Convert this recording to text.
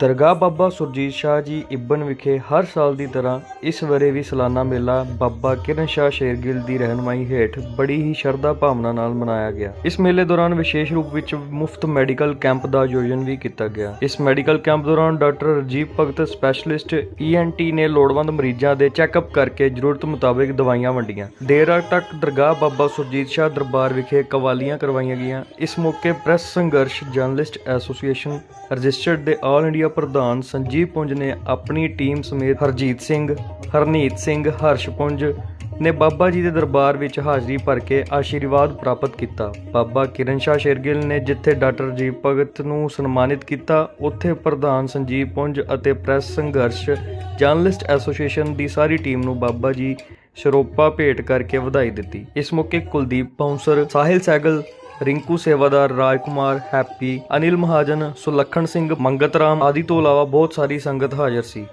ਦਰਗਾਹ ਬਾਬਾ ਸੁਰਜੀਤ ਸ਼ਾਹ ਜੀ ਇਬਨ ਵਿਖੇ ਹਰ ਸਾਲ ਦੀ ਤਰ੍ਹਾਂ ਇਸ ਵਰੇ ਵੀ ਸਾਲਾਨਾ ਮੇਲਾ ਬਾਬਾ ਕਿਰਨ ਸ਼ਾਹ ਸ਼ੇਰਗਿੱਲ ਦੀ ਰਹਿਨਮਾਈ ਹੇਠ ਬੜੀ ਹੀ ਸ਼ਰਧਾ ਭਾਵਨਾ ਨਾਲ ਮਨਾਇਆ ਗਿਆ। ਇਸ ਮੇਲੇ ਦੌਰਾਨ ਵਿਸ਼ੇਸ਼ ਰੂਪ ਵਿੱਚ ਮੁਫਤ ਮੈਡੀਕਲ ਕੈਂਪ ਦਾ ਆਯੋਜਨ ਵੀ ਕੀਤਾ ਗਿਆ। ਇਸ ਮੈਡੀਕਲ ਕੈਂਪ ਦੌਰਾਨ doctor Rajiv Bhagat, specialist ENT ਨੇ ਲੋੜਵੰਦ ਮਰੀਜ਼ਾਂ ਦੇ ਚੈੱਕਅਪ ਕਰਕੇ ਜ਼ਰੂਰਤ ਮੁਤਾਬਕ ਦਵਾਈਆਂ ਵੰਡੀਆਂ। ਦੇਰ ਰਾਤ ਤੱਕ ਦਰਗਾਹ ਬਾਬਾ ਸੁਰਜੀਤ ਸ਼ਾਹ ਦਰਬਾਰ ਵਿਖੇ ਕਵਾਲੀਆਂ ਕਰਵਾਈਆਂ ਗਈਆਂ। ਇਸ ਮੌਕੇ ਪ੍ਰੈਸ ਸੰਘਰਸ਼ ਜਰਨਲਿਸਟ ਐਸੋਸੀਏਸ਼ਨ ਰਜਿਸਟਰਡ ਦੇ ਆਲ ਇੰਡੀਆ ਪ੍ਰਧਾਨ ਸੰਜੀਵ ਪੁੰਜ ਨੇ ਆਪਣੀ ਟੀਮ ਸਮੇਤ ਹਰਜੀਤ ਸਿੰਘ, ਹਰਨੀਤ ਸਿੰਘ, ਹਰਸ਼ ਪੁੰਜ ਨੇ ਬਾਬਾ ਜੀ ਦੇ ਦਰਬਾਰ ਵਿੱਚ ਹਾਜ਼ਰੀ ਭਰ ਕੇ ਆਸ਼ੀਰਵਾਦ ਪ੍ਰਾਪਤ ਕੀਤਾ। ਬਾਬਾ ਕਿਰਨ ਸ਼ਾਹ ਸ਼ੇਰਗਿੱਲ ਨੇ ਜਿੱਥੇ ਡਾਕਟਰ ਰਜੀਵ ਭਗਤ ਨੂੰ ਸਨਮਾਨਿਤ ਕੀਤਾ, ਉੱਥੇ ਪ੍ਰਧਾਨ ਸੰਜੀਵ ਪੁੰਜ ਅਤੇ ਪ੍ਰੈਸ ਸੰਘਰਸ਼ ਜਰਨਲਿਸਟ ਐਸੋਸੀਏਸ਼ਨ ਦੀ ਸਾਰੀ ਟੀਮ ਨੂੰ ਬਾਬਾ ਜੀ ਸ਼ਰੋਪਾ ਭੇਟ ਕਰਕੇ ਵਧਾਈ ਦਿੱਤੀ। ਇਸ ਮੌਕੇ ਕੁਲਦੀਪ ਬਾਉਂਸਰ, ਸਾਹਿਲ ਸੈਗਲ ਰਿੰਕੂ ਸੇਵਾਦਾਰ, ਰਾਜਕੁਮਾਰ, ਹੈਪੀ, ਅਨਿਲ ਮਹਾਜਨ, ਸੁਲੱਖਣ ਸਿੰਘ, ਮੰਗਤ ਰਾਮ ਆਦਿ ਤੋਂ ਇਲਾਵਾ ਬਹੁਤ ਸਾਰੀ ਸੰਗਤ ਹਾਜ਼ਰ ਸੀ।